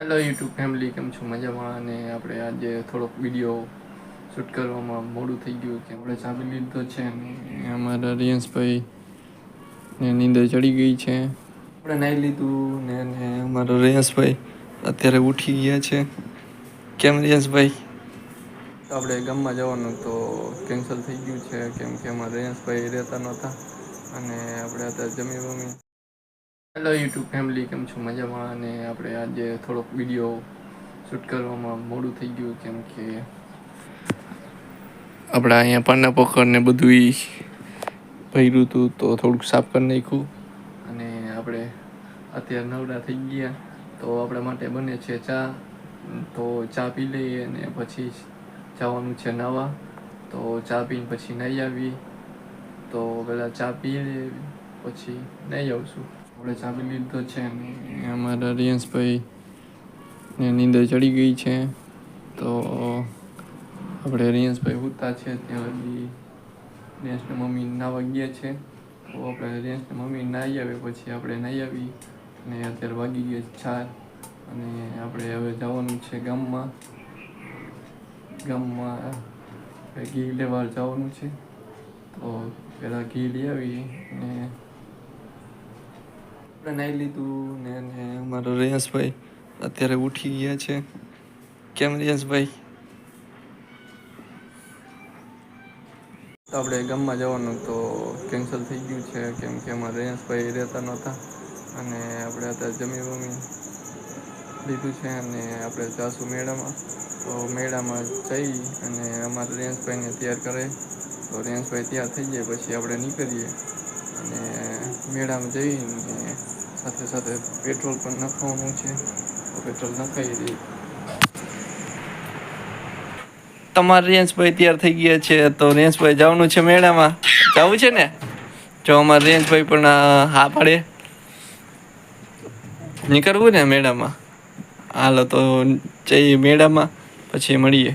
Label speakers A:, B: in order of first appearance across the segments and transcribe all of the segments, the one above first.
A: Hello YouTube family કેમ છો? મજામાં? અને આપણે આજે થોડોક વીડિયો શૂટ કરવામાં મોડું થઈ ગયું કે આપણે ચાબી લીધો છે અને અમારા રિયન્સભાઈ ને નીંદર ચડી ગઈ છે. આપણે નાહી લીધું ને અને અમારા રિયન્સભાઈ અત્યારે ઉઠી ગયા છે. કેમ રિયન્સભાઈ આપણે ગામમાં જવાનું તો કેન્સલ થઈ ગયું છે કેમ કે અમારા રિયન્સભાઈ રહેતા નહોતા અને આપણે અત્યારે જમી વમી હેલો યુટ્યુબ ફેમિલી કેમ છો? મજામાં? અને આપણે આજે થોડોક વીડિયો શૂટ કરવામાં મોડું થઈ ગયું, કેમ કે આપણે અહીંયા પાના પકડ ને બધું ભર્યું હતું તો થોડુંક સાફ કરી નાખ્યું. અને આપણે અત્યારે નવડા થઈ ગયા, તો આપણા માટે બને છે ચા. તો ચા પી લઈએ અને પછી જવાનું છે નવા. તો ચા પીને પછી નહીં આવી. તો પહેલાં ચા પી લઈએ, પછી નહીં આવશું. આપણે ચાવી લીધો છે અને અમારા રિયન્સભાઈ ને નીંદર ચડી ગઈ છે. તો આપણે રિયન્સભાઈ ઉતા છે ત્યાં લગી રિયન્સની મમ્મી નાવા ગયા છે. તો આપણે રિયન્સની મમ્મી નાહી આવે પછી આપણે નાહી આવી અને અત્યારે વાગી ગયા ચાર અને આપણે હવે જવાનું છે ગામમાં. ગામમાં ઘી લેવા જવાનું છે. તો પહેલાં ઘી લઈ આવીએ અને આપણે લીધું ને અને અમારો રેયસભાઈ અત્યારે ઉઠી ગયા છે. કેમ રેયસભાઈ આપણે ગામમાં જવાનું તો કેન્સલ થઈ ગયું છે, કેમ કે અમારા રેયસભાઈ રહેતા નહોતા. અને આપણે અત્યારે જમી વમી લીધું છે અને આપણે જાશું મેળામાં. તો મેળામાં જઈ અને અમારા રેન્સભાઈને તૈયાર કરે તો રેન્સભાઈ તૈયાર થઈ જાય, પછી આપણે નીકળીએ. અને મેળામાં જઈને સાથે સાથે પેટ્રોલ પણ નાખવાનું છે. પેટ્રોલ નખાઈ દઈએ. તમારા રેન્જભાઈ તૈયાર થઈ ગયા છે તો રેન્જભાઈ જવાનું છે મેળામાં. જવું છે ને? જો અમારા રેન્જભાઈ પણ હા પાડે. નીકળવું ને મેળામાં? હાલો તો જઈએ મેળામાં પછી મળીએ.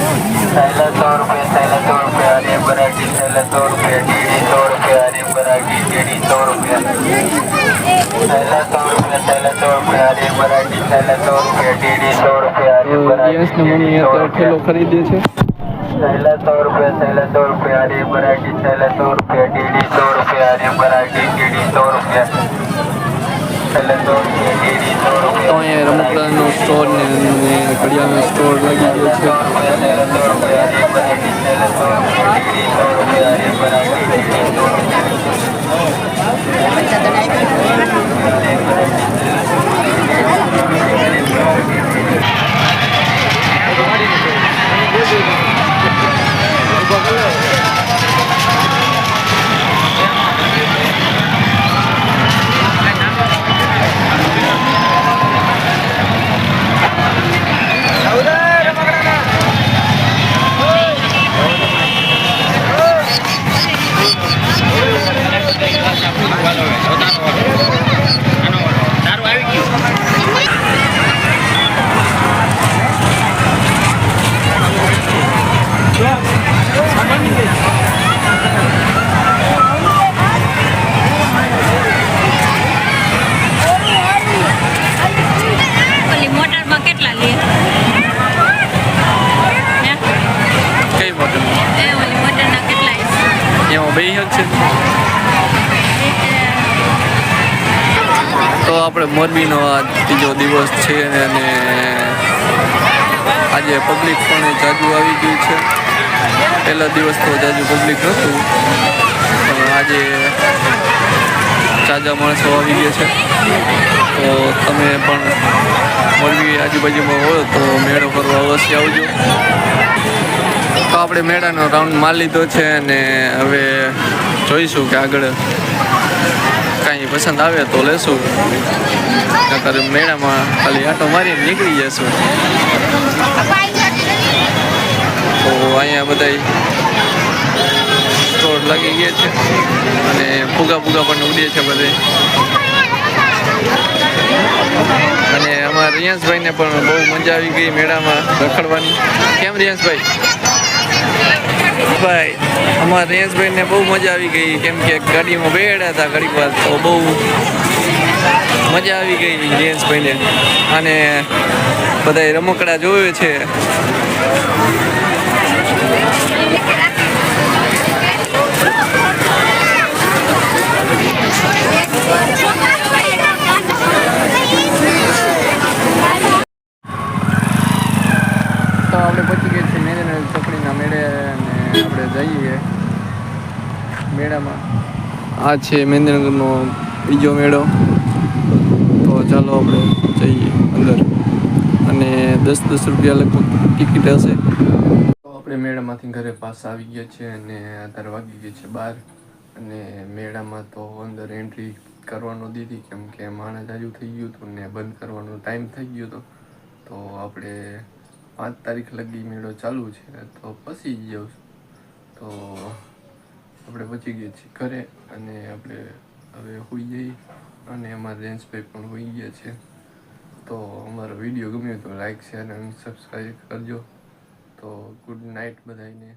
B: થેલા
A: સો
B: રૂપિયા થેલા સો રૂપિયા અરે બરાટી થેલા રૂપિયા ડીડી સો રૂપિયા અરે બરાટી ડીડી સો રૂપિયા થેલા સો રૂપિયા થેલા સો રૂપિયા અરે બરાટી થેલા સો રૂપિયા ડીડી
A: સો
B: રૂપિયા અરે
A: બરાટી મમ્મી ખરીદે છે
B: સો રૂપિયા થેલા સો રૂપિયા અરે બરાટી થેલા સો રૂપિયા ડીડી સો રૂપિયા અરે બરાટી ડીડી સો રૂપિયા.
A: તો અહીંયા રમકડાનો સ્ટોર ને ઘડિયાળનો સ્ટોર લાગી ગયો છે Thank you. આપણે મોરબીનો આ ત્રીજો દિવસ છે અને આજે પબ્લિક પણ જાજુ આવી ગયું છે. પહેલો દિવસ તો જાજુ પબ્લિક નહોતું પણ આજે તાજા માણસો આવી ગયા છે. તો તમે પણ મોરબી આજુબાજુમાં હોય તો મેળો કરવા અવશ્ય આવજો. તો આપણે મેળાનો રાઉન્ડ માર લીધો છે અને હવે જોઈશું કે આગળ પસંદ આવે તો લેશું. નકર મેળામાં ખાલી આટો મારીને નીકળી જશું. તો અહીંયા બધા તોડ લાગી ગયા છે. અને ફુગા ફુગા પણ ઉડે છે બધે અને અમારા રિયાંશભાઈને પણ બહુ મજા આવી ગઈ મેળામાં રખડવાની. કેમ રિયાંશભાઈ ભાઈ, અમારા રિયાંશભાઈને બહુ મજા આવી ગઈ. કેમ કે ગાડીમાં બેડા હતા ઘડીક વાર તો બહુ મજા આવી ગઈ રિયાંશભાઈને અને બધાય રમકડા જોવે છે. તો આપણે પહોંચી ગયા છીએ મેદન ચોકડીના મેળે જઈએ મેળામાં. આ છે મહેન્દ્રનગરનો બીજો મેળો. તો ચાલો આપણે જઈએ અંદર. અને દસ દસ રૂપિયા લગભગ ટિકિટ હશે. તો આપણે મેળામાંથી ઘરે પાછા આવી ગયા છે અને અત્યારે વાગી ગયા છે બહાર અને મેળામાં તો અંદર એન્ટ્રી કરવાનો દીધી કેમ કે માણસ હજુ થઈ ગયું હતું ને બંધ કરવાનો ટાઈમ થઈ ગયો હતો. તો આપણે પાંચ તારીખ લગી મેળો ચાલુ છે. તો પછી જ જાઉં તો આપણે બચી ગયા છીએ ઘરે અને આપણે હવે હોઈ જઈ અને અમારા રેન્સભાઈ પણ હોઈ ગયા છે. તો અમારો વીડિયો ગમ્યો તો લાઈક શેર અને સબસ્ક્રાઈબ કરજો. તો ગુડ નાઇટ બધાને